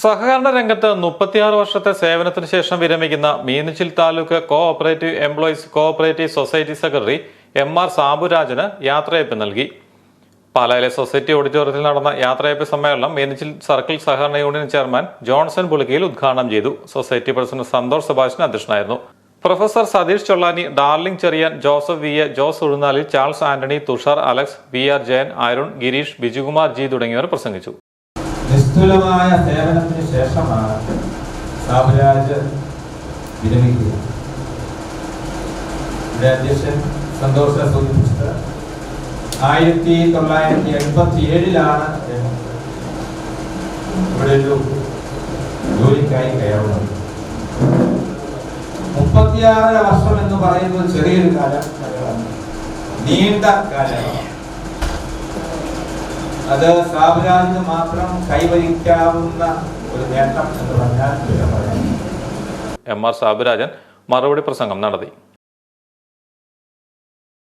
സഹകരണ രംഗത്ത് മുപ്പത്തിയാറ് വർഷത്തെ സേവനത്തിന് ശേഷം വിരമിക്കുന്ന Meenachil taluk co operative employees co operative society secretary M R സാബുരാജന് യാത്രയപ്പ് നൽകി. പാലായിലെ സൊസൈറ്റി ഓഡിറ്റോറിയത്തിൽ നടന്ന യാത്രയപ്പ് സമ്മേളനം മീനച്ചിൽ സർക്കിൾ സഹകരണ യൂണിയൻ ചെയർമാൻ ജോൺസൺ പുളിക്കയിൽ ഉദ്ഘാടനം ചെയ്തു. സൊസൈറ്റി പ്രസിഡന്റ് സന്തോഷ് സഭാഷിന് അധ്യക്ഷനായിരുന്നു. Professor Satheesh Chollani Darling Cheriyan Joseph V A Jose Uzhunnali Charles Antony Thushar Alex V R Jayan Arun Gireesh Bijukumar G തുടങ്ങിയവർ പ്രസംഗിച്ചു. നിസ്തുലമായ സേവനത്തിന് ശേഷമാണ് സാബുരാജ് വിരമിക്കുക. ഇവിടെ അധ്യക്ഷൻ സന്തോഷ സൂചിപ്പിച്ചത് ആയിരത്തി തൊള്ളായിരത്തി എൺപത്തി ഏഴിലാണ് ഇവിടെ ഒരു ജോലിക്കായി കയറുന്നത്. മുപ്പത്തിയാറര വർഷം എന്ന് പറയുന്നത് ചെറിയൊരു കാലം നീണ്ട കാലമാണ്. അത് സാബുരാജിന് മാത്രം കൈവരിക്കാവുന്ന ഒരു നേട്ടം എന്ന് പറഞ്ഞാൽ എം ആർ സാബുരാജൻ മറുപടി പ്രസംഗം നടത്തി.